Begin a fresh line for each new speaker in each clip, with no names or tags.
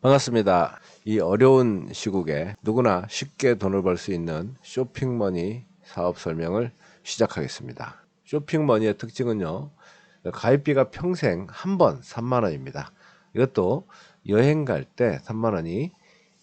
반갑습니다. 이 어려운 시국에 누구나 쉽게 돈을 벌 수 있는 쇼핑머니 사업 설명을 시작하겠습니다. 쇼핑머니의 특징은요, 가입비가 평생 한 번 3만 원입니다. 이것도 여행 갈 때 3만 원이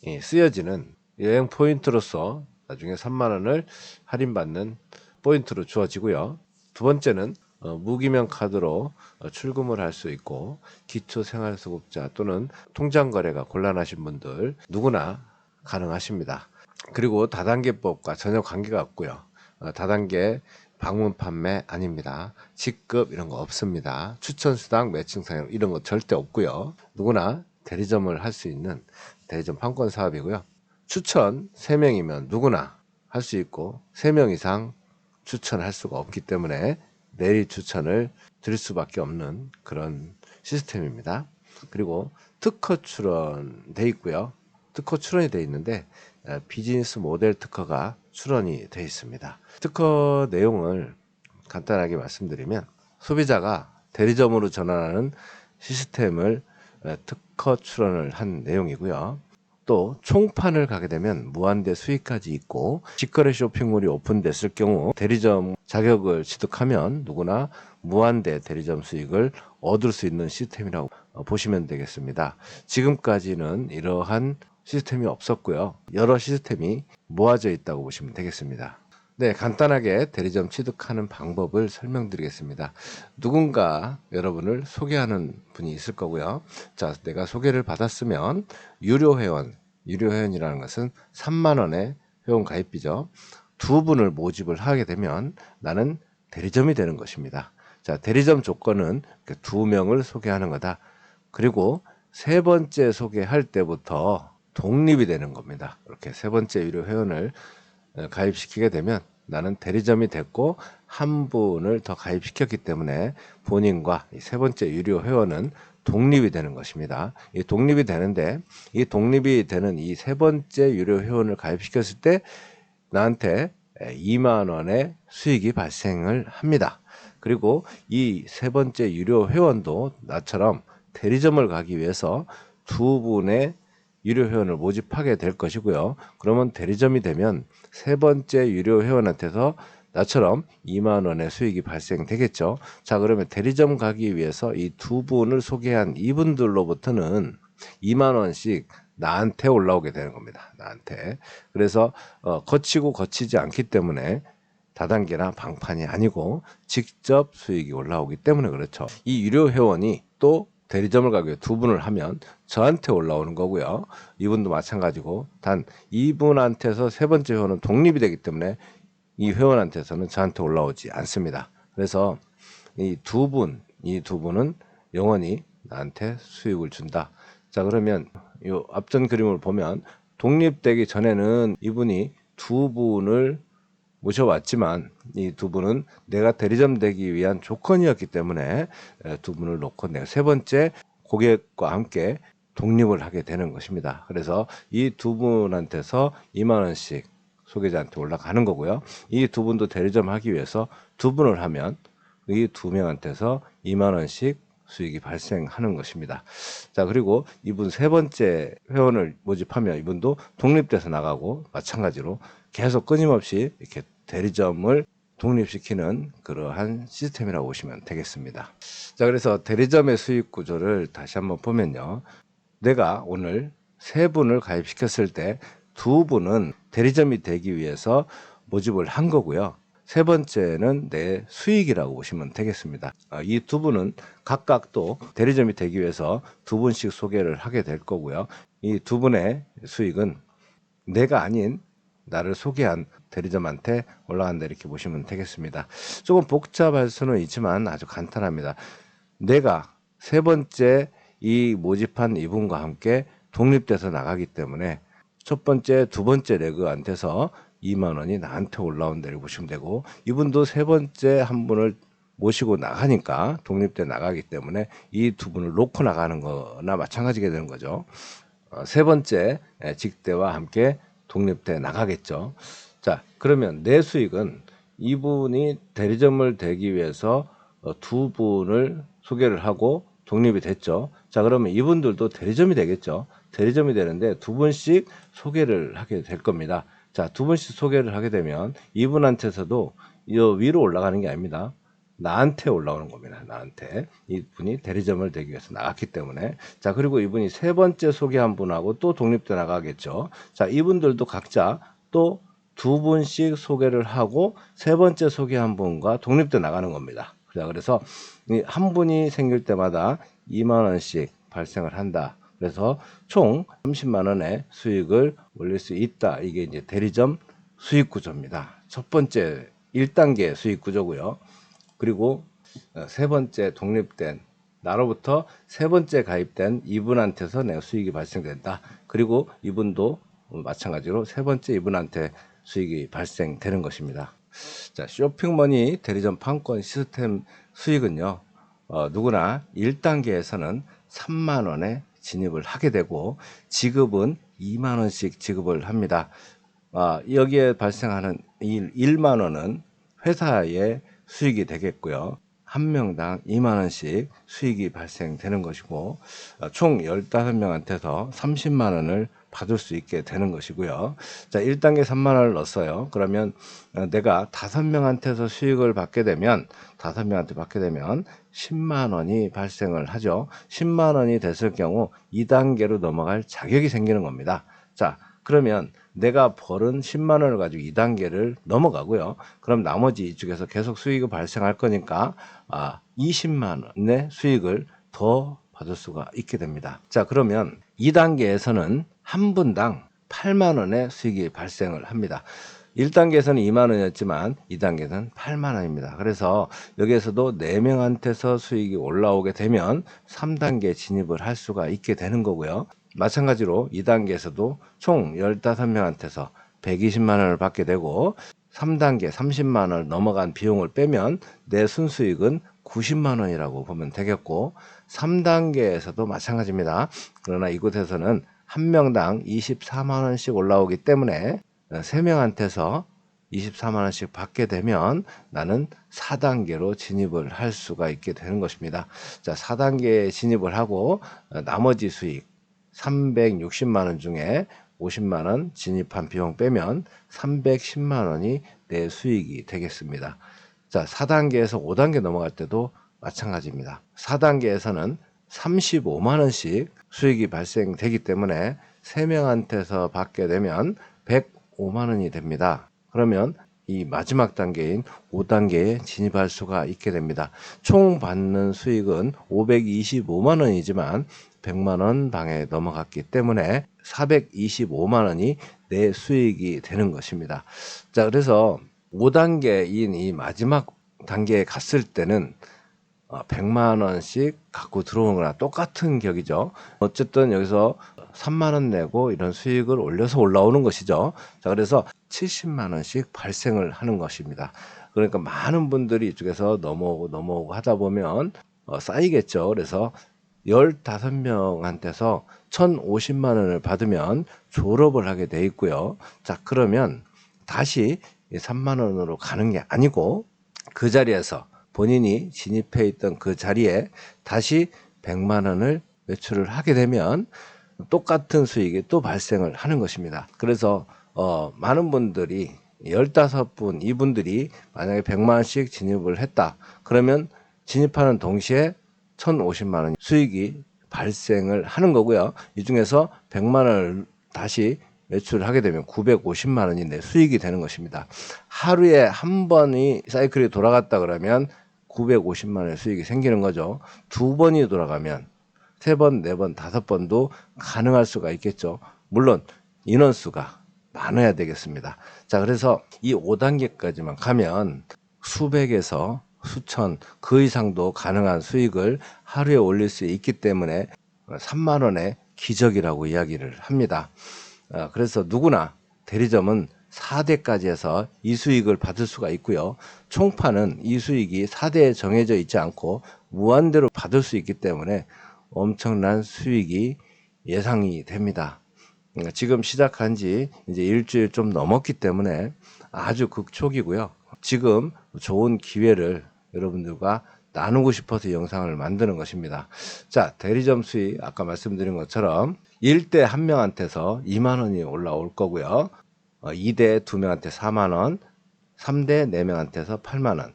예, 쓰여지는 여행 포인트로서 나중에 3만 원을 할인받는 포인트로 주어지고요. 두 번째는 어, 무기명 카드로 어, 출금을 할 수 있고 기초 생활수급자 또는 통장 거래가 곤란하신 분들 누구나 가능하십니다. 그리고 다단계법과 전혀 관계가 없고요. 어, 다단계 방문 판매 아닙니다. 직급 이런 거 없습니다. 추천 수당, 매칭 사용 이런 거 절대 없고요. 누구나 대리점을 할 수 있는 대리점 판권 사업이고요. 추천 3명이면 누구나 할 수 있고 3명 이상 추천할 수가 없기 때문에 내리 추천을 드릴 수밖에 없는 그런 시스템입니다. 그리고 특허 출원돼 있고요. 특허 출원이 돼 있는데 어, 비즈니스 모델 특허가 출원이 돼 있습니다. 특허 내용을 간단하게 말씀드리면 소비자가 대리점으로 전환하는 시스템을 어, 특허 출원을 한 내용이고요. 또 총판을 가게 되면 무한대 수익까지 있고 직거래 쇼핑몰이 오픈됐을 경우 대리점 자격을 취득하면 누구나 무한대 대리점 수익을 얻을 수 있는 시스템이라고 어, 보시면 되겠습니다. 지금까지는 이러한 시스템이 없었고요. 여러 시스템이 모아져 있다고 보시면 되겠습니다. 네, 간단하게 대리점 취득하는 방법을 설명드리겠습니다. 누군가 여러분을 소개하는 분이 있을 거고요. 자, 내가 소개를 받았으면 유료 회원, 유료 회원이라는 것은 3만 원의 회원 가입비죠. 두 분을 모집을 하게 되면 나는 대리점이 되는 것입니다. 자, 대리점 조건은 그두 명을 소개하는 거다. 그리고 세 번째 소개할 때부터 독립이 되는 겁니다. 이렇게 세 번째 유료 회원을 어, 가입시키게 되면 나는 대리점이 됐고 한 분을 더 가입시켰기 때문에 본인과 이세 번째 유료 회원은 독립이 되는 것입니다. 이 독립이 되는데 이 독립이 되는 이 세 번째 유료 회원을 가입시켰을 때 나한테 2만 원의 수익이 발생을 합니다. 그리고 이 세 번째 유료 회원도 나처럼 대리점을 가기 위해서 두 분의 유료 회원을 모집하게 될 것이고요. 그러면 대리점이 되면 세 번째 유료 회원한테서 나처럼 2만 원의 수익이 발생되겠죠. 자, 그러면 대리점 가기 위해서 이 두 분을 소개한 이분들로부터는 2만 원씩 나한테 올라오게 되는 겁니다. 나한테. 그래서 어, 거치고 거치지 않기 때문에 다단계나 방판이 아니고 직접 수익이 올라오기 때문에 그렇죠. 이 유료 회원이 또 대리점을 가기 위해 두 분을 하면 저한테 올라오는 거고요. 이분도 마찬가지고 단 이분한테서 세 번째 회원은 독립이 되기 때문에 이 회원한테서는 저한테 올라오지 않습니다. 그래서 이 두 분, 이 두 분은 영원히 나한테 수익을 준다. 자, 그러면 이 앞전 그림을 보면 독립되기 전에는 이분이 두 분을 모셔왔지만 이 두 분은 내가 대리점 되기 위한 조건이었기 때문에 에, 두 분을 놓고 내가 세 번째 고객과 함께 독립을 하게 되는 것입니다. 그래서 이 두 분한테서 2만 원씩 소개자한테 올라가는 거고요. 이 두 분도 대리점 하기 위해서 두 분을 하면 이 두 명한테서 2만 원씩 수익이 발생하는 것입니다. 자, 그리고 이분 세 번째 회원을 모집하면 이분도 독립돼서 나가고 마찬가지로 계속 끊임없이 이렇게 대리점을 독립시키는 그러한 시스템이라고 보시면 되겠습니다. 자, 그래서 대리점의 수익 구조를 다시 한번 보면요. 내가 오늘 세 분을 가입시켰을 때 두 분은 대리점이 되기 위해서 모집을 한 거고요. 세 번째는 내 수익이라고 보시면 되겠습니다. 아, 이두 분은 각각 또 대리점이 되기 위해서 두 분씩 소개를 하게 될 거고요. 이 두 분의 수익은 내가 아닌 나를 소개한 대리점한테 올라간다 이렇게 보시면 되겠습니다. 조금 복잡할 수는 있지만 아주 간단합니다. 내가 세 번째 이 모집한 이분과 함께 독립돼서 나가기 때문에 첫 번째, 두 번째 레그한테서 2만 원이 나한테 올라온다고 보시면 되고 이분도 세 번째 한 분을 모시고 나가니까 독립돼 나가기 때문에 이 두 분을 놓고 나가는 거나 마찬가지게 되는 거죠. 어, 세 번째 에, 직대와 함께 독립돼 나가겠죠. 자, 그러면 내 수익은 이분이 대리점을 되기 위해서 어, 두 분을 소개를 하고 독립이 됐죠. 자, 그러면 이분들도 대리점이 되겠죠. 대리점이 되는데 두 분씩 소개를 하게 될 겁니다. 자, 두 분씩 소개를 하게 되면 이분한테서도 이 위로 올라가는 게 아닙니다. 나한테 올라오는 겁니다. 나한테. 이분이 대리점을 되기 위해서 나갔기 때문에. 자, 그리고 이분이 세 번째 소개한 분하고 또 독립돼 나가겠죠. 자, 이분들도 각자 또 두 분씩 소개를 하고 세 번째 소개한 분과 독립돼 나가는 겁니다. 자, 그래서 이한 분이 생길 때마다 2만 원씩 발생을 한다. 그래서 총 30만 원의 수익을 올릴 수 있다. 이게 이제 대리점 수익 구조입니다. 첫 번째 1단계 수익 구조고요. 그리고 어, 세 번째 독립된 나로부터 세 번째 가입된 이분한테서 내가 수익이 발생된다. 그리고 이분도 마찬가지로 세 번째 이분한테 수익이 발생되는 것입니다. 자, 쇼핑머니 대리점 판권 시스템 수익은요, 어, 누구나 1단계에서는 3만 원에 진입을 하게 되고 지급은 2만 원씩 지급을 합니다. 아, 여기에 발생하는 1만 원은 회사의 수익이 되겠고요. 한 명당 2만 원씩 수익이 발생되는 것이고 어, 총 15명한테서 30만 원을 받을 수 있게 되는 것이고요. 자, 1단계 3만 원을 넣었어요. 그러면 어, 내가 5명한테서 수익을 받게 되면 5명한테 받게 되면 10만 원이 발생을 하죠. 10만 원이 됐을 경우 2단계로 넘어갈 자격이 생기는 겁니다. 자, 그러면 내가 벌은 10만 원을 가지고 2단계를 넘어가고요. 그럼 나머지 이쪽에서 계속 수익이 발생할 거니까 아, 20만 원의 수익을 더 받을 수가 있게 됩니다. 자, 그러면 2단계에서는 한 분당 8만 원의 수익이 발생을 합니다. 1단계에서는 2만 원이었지만 2단계는 8만 원입니다. 그래서 여기에서도 4명한테서 수익이 올라오게 되면 3단계 진입을 할 수가 있게 되는 거고요. 마찬가지로 2단계에서도 총 15명한테서 120만 원을 받게 되고 3단계 30만 원을 넘어간 비용을 빼면 내 순수익은 90만 원이라고 보면 되겠고 3단계에서도 마찬가지입니다. 그러나 이곳에서는 한 명당 24만 원씩 올라오기 때문에 3명한테서 24만 원씩 받게 되면 나는 4단계로 진입을 할 수가 있게 되는 것입니다. 자, 4단계에 진입을 하고 어, 나머지 수익 360만 원 중에 50만 원 진입한 비용 빼면 310만 원이 내 수익이 되겠습니다. 자, 4단계에서 5단계 넘어갈 때도 마찬가지입니다. 4단계에서는 35만 원씩 수익이 발생되기 때문에 3명한테서 받게 되면 105만 원이 됩니다. 그러면 이 마지막 단계인 5단계에 진입할 수가 있게 됩니다. 총 받는 수익은 525만 원이지만 100만 원 방에 넘어갔기 때문에 425만 원이 내 수익이 되는 것입니다. 자, 그래서 5단계인 이 마지막 단계에 갔을 때는 어, 100만 원씩 갖고 들어오는 거나 똑같은 격이죠. 어쨌든 여기서 3만 원 내고 이런 수익을 올려서 올라오는 것이죠. 자, 그래서 70만 원씩 발생을 하는 것입니다. 그러니까 많은 분들이 이쪽에서 넘어오고 넘어오고 하다 보면 어, 쌓이겠죠. 그래서 15명한테서 1,050만 원을 받으면 졸업을 하게 돼 있고요. 자, 그러면 다시 이 3만 원으로 가는 게 아니고 그 자리에서 본인이 진입해 있던 그 자리에 다시 100만 원을 매출을 하게 되면 똑같은 수익이 또 발생을 하는 것입니다. 그래서 어, 많은 분들이 15분 이분들이 만약에 100만 원씩 진입을 했다. 그러면 진입하는 동시에 1,050만 원 수익이 발생을 하는 거고요. 이 중에서 100만 원을 다시 매출을 하게 되면 950만 원이 내 수익이 되는 것입니다. 하루에 한 번이 사이클이 돌아갔다 그러면 950만 원의 수익이 생기는 거죠. 두 번이 돌아가면 세 번, 네 번, 다섯 번도 가능할 수가 있겠죠. 물론 인원수가 많아야 되겠습니다. 자, 그래서 이 5단계까지만 가면 수백에서 수천 그 이상도 가능한 수익을 하루에 올릴 수 있기 때문에 3만 원의 기적이라고 이야기를 합니다. 어, 그래서 누구나 대리점은 4대까지 해서 이 수익을 받을 수가 있고요. 총파는 이 수익이 4대에 정해져 있지 않고 무한대로 받을 수 있기 때문에 엄청난 수익이 예상이 됩니다. 음, 지금 시작한 지 이제 일주일 좀 넘었기 때문에 아주 극초기고요. 지금 좋은 기회를 여러분들과 나누고 싶어서 이 영상을 만드는 것입니다. 자, 대리점 수익 아까 말씀드린 것처럼 1대 한 명한테서 2만 원이 올라올 거고요. 어, 2대 두 명한테 4만 원, 3대 네 명한테서 8만 원.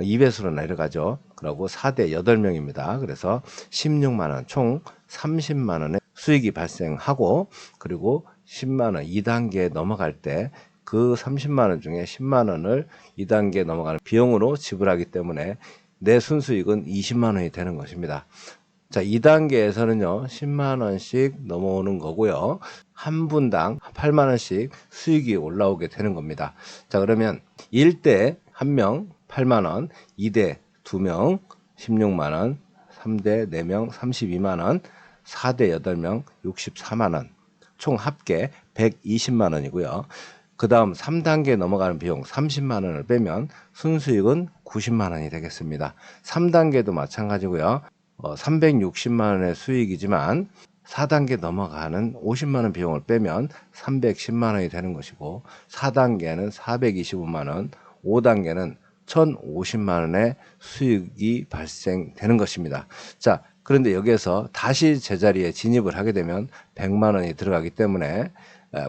2배수로 내려가죠. 그리고 4대 8명입니다. 그래서 16만 원, 총 30만 원의 수익이 발생하고 그리고 10만 원 2단계에 넘어갈 때 그 30만 원 중에 10만 원을 2단계에 넘어가는 비용으로 지불하기 때문에 내 순수익은 20만 원이 되는 것입니다. 자, 2단계에서는요, 10만 원씩 넘어오는 거고요. 한 분당 8만 원씩 수익이 올라오게 되는 겁니다. 자, 그러면 1대 1명 8만 원, 2대 2명 16만 원, 3대 4명 32만 원, 4대 8명 64만 원. 총 합계 120만 원이고요. 그 다음 3단계 넘어가는 비용 30만 원을 빼면 순수익은 90만 원이 되겠습니다. 3단계도 마찬가지고요. 어, 360만 원의 수익이지만 4단계 넘어가는 50만 원 비용을 빼면 310만 원이 되는 것이고 4단계는 425만 원, 5단계는 1,050만 원의 수익이 발생되는 것입니다. 자, 그런데 여기에서 다시 제자리에 진입을 하게 되면 100만 원이 들어가기 때문에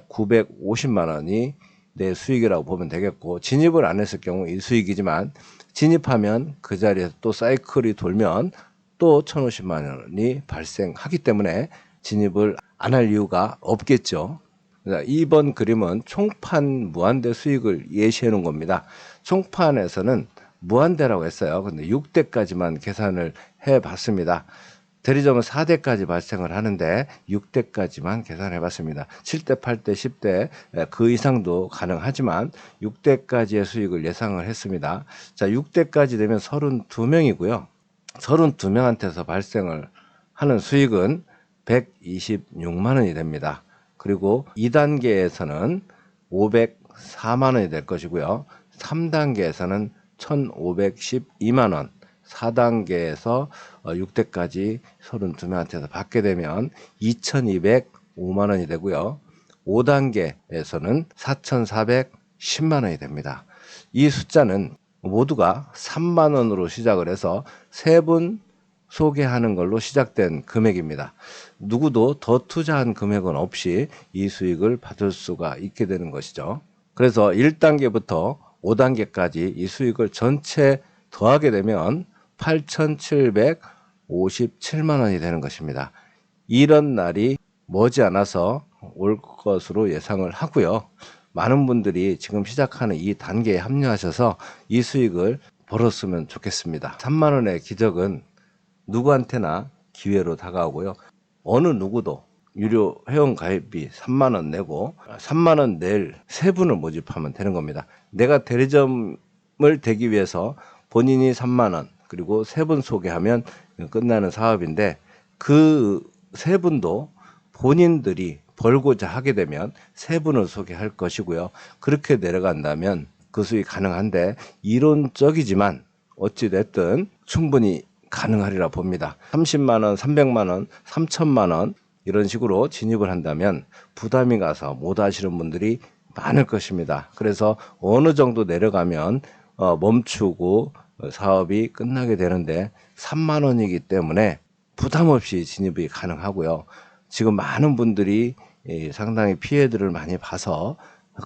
950만 원이 내 수익이라고 보면 되겠고 진입을 안 했을 경우 이 수익이지만 진입하면 그 자리에서 또 사이클이 돌면 또 1,050만 원이 발생하기 때문에 진입을 안 할 이유가 없겠죠. 자, 이번 그림은 총판 무한대 수익을 예시해 놓은 겁니다. 총판에서는 무한대라고 했어요. 근데 6대까지만 계산을 해 봤습니다. 대리점은 4대까지 발생을 하는데 6대까지만 계산해 봤습니다. 7대, 8대, 10대 그 이상도 가능하지만 6대까지의 수익을 예상을 했습니다. 자, 6대까지 되면 32명이고요. 32명한테서 발생을 하는 수익은 126만 원이 됩니다. 그리고 2단계에서는 504만 원이 될 것이고요. 3단계에서는 1,512만 원, 4단계에서 6대까지 32명한테서 받게 되면 2,205만 원이 되고요. 5단계에서는 4,410만 원이 됩니다. 이 숫자는 모두가 3만 원으로 시작을 해서 세 분 소개하는 걸로 시작된 금액입니다. 누구도 더 투자한 금액은 없이 이 수익을 받을 수가 있게 되는 것이죠. 그래서 1단계부터 5단계까지 이 수익을 전체 더하게 되면 8,757만 원이 되는 것입니다. 이런 날이 머지않아서 올 것으로 예상을 하고요. 많은 분들이 지금 시작하는 이 단계에 합류하셔서 이 수익을 벌었으면 좋겠습니다. 3만 원의 기적은 누구한테나 기회로 다가오고요. 어느 누구도 유료 회원 가입비 3만 원 내고 3만 원 낼 세 분을 모집하면 되는 겁니다. 내가 대리점을 되기 위해서 본인이 3만 원 그리고 세분 소개하면 끝나는 사업인데 그 세 분도 본인들이 벌고자 하게 되면 세 분을 소개할 것이고요. 그렇게 내려간다면 그 수익 가능한데 이론적이지만 어찌 됐든 충분히 가능하리라 봅니다. 30만 원, 300만 원, 3천만 원 이런 식으로 진입을 한다면 부담이 가서 못 하시는 분들이 많을 것입니다. 그래서 어느 정도 내려가면 어, 멈추고 사업이 끝나게 되는데 3만 원이기 때문에 부담 없이 진입이 가능하고요. 지금 많은 분들이 예, 상당히 피해들을 많이 봐서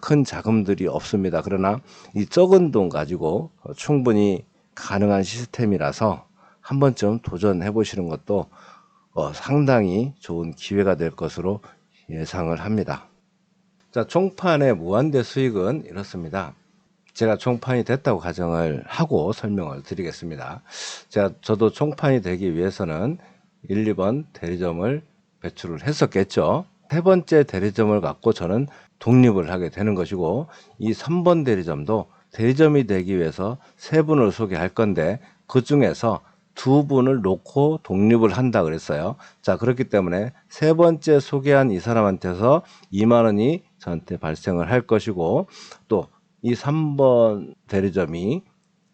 큰 자금들이 없습니다. 그러나 이 적은 돈 가지고 충분히 가능한 시스템이라서 한 번쯤 도전해 보시는 것도 어, 상당히 좋은 기회가 될 것으로 예상을 합니다. 자, 총판의 무한대 수익은 이렇습니다. 제가 총판이 됐다고 가정을 하고 설명을 드리겠습니다. 제가 저도 총판이 되기 위해서는 1, 2번 대리점을 배출을 했었겠죠. 세 번째 대리점을 갖고 저는 독립을 하게 되는 것이고 이 3번 대리점도 대리점이 되기 위해서 세 분을 소개할 건데 그 중에서 두 분을 놓고 독립을 한다 그랬어요. 자, 그렇기 때문에 세 번째 소개한 이 사람한테서 2만 원이 저한테 발생을 할 것이고 또 이 3번 대리점이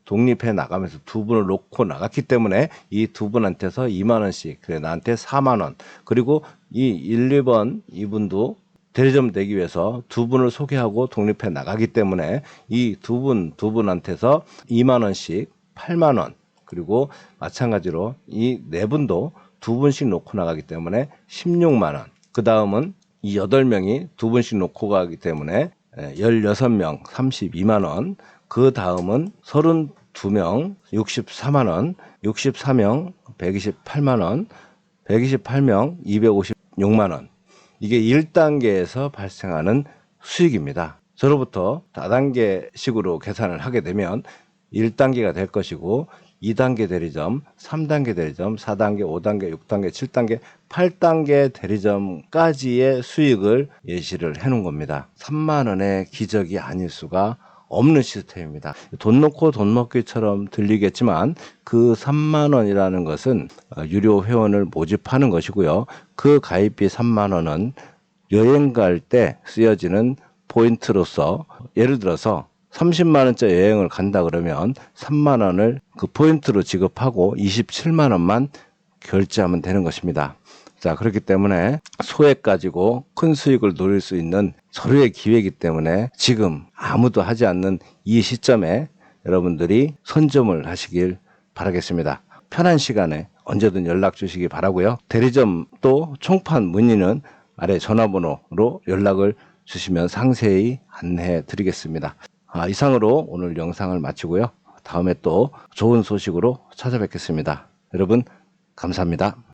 독립해 나가면서 두 분을 놓고 나갔기 때문에 이 두 분한테서 2만 원씩 그래 나한테 4만 원 그리고 이 1, 2번 이분도 대리점 되기 위해서 두 분을 소개하고 독립해 나가기 때문에 이 두 분두 분한테서 2만 원씩 8만 원 그리고 마찬가지로 이 네 분도 두 분씩 놓고 나가기 때문에 16만 원. 그 다음은 이 여덟 명이 두 분씩 놓고 가기 때문에 16명 32만 원. 그 다음은 32명 64만 원, 64명 128만 원, 128명 256만 원. 이게 1단계에서 발생하는 수익입니다. 저로부터 4단계식으로 계산을 하게 되면 1단계가 될 것이고 2단계 대리점, 3단계 대리점, 4단계, 5단계, 6단계, 7단계, 8단계 대리점까지의 수익을 예시를 해 놓은 겁니다. 3만 원의 기적이 아닐 수가 없는 시스템입니다. 돈 놓고 돈 먹기처럼 들리겠지만 그 3만 원이라는 것은 어, 유료 회원을 모집하는 것이고요. 그 가입비 3만 원은 여행 갈 때 쓰여지는 포인트로서 예를 들어서 30만 원짜리 여행을 간다 그러면 3만 원을 그 포인트로 지급하고 27만 원만 결제하면 되는 것입니다. 자, 그렇기 때문에 소액 가지고 큰 수익을 노릴 수 있는 서로의 기회이기 때문에 지금 아무도 하지 않는 이 시점에 여러분들이 선점을 하시길 바라겠습니다. 편한 시간에 언제든 연락 주시기 바라고요. 대리점 또 총판 문의는 아래 전화번호로 연락을 주시면 상세히 안내해 드리겠습니다. 아, 이상으로 오늘 영상을 마치고요. 다음에 또 좋은 소식으로 찾아뵙겠습니다. 여러분, 감사합니다.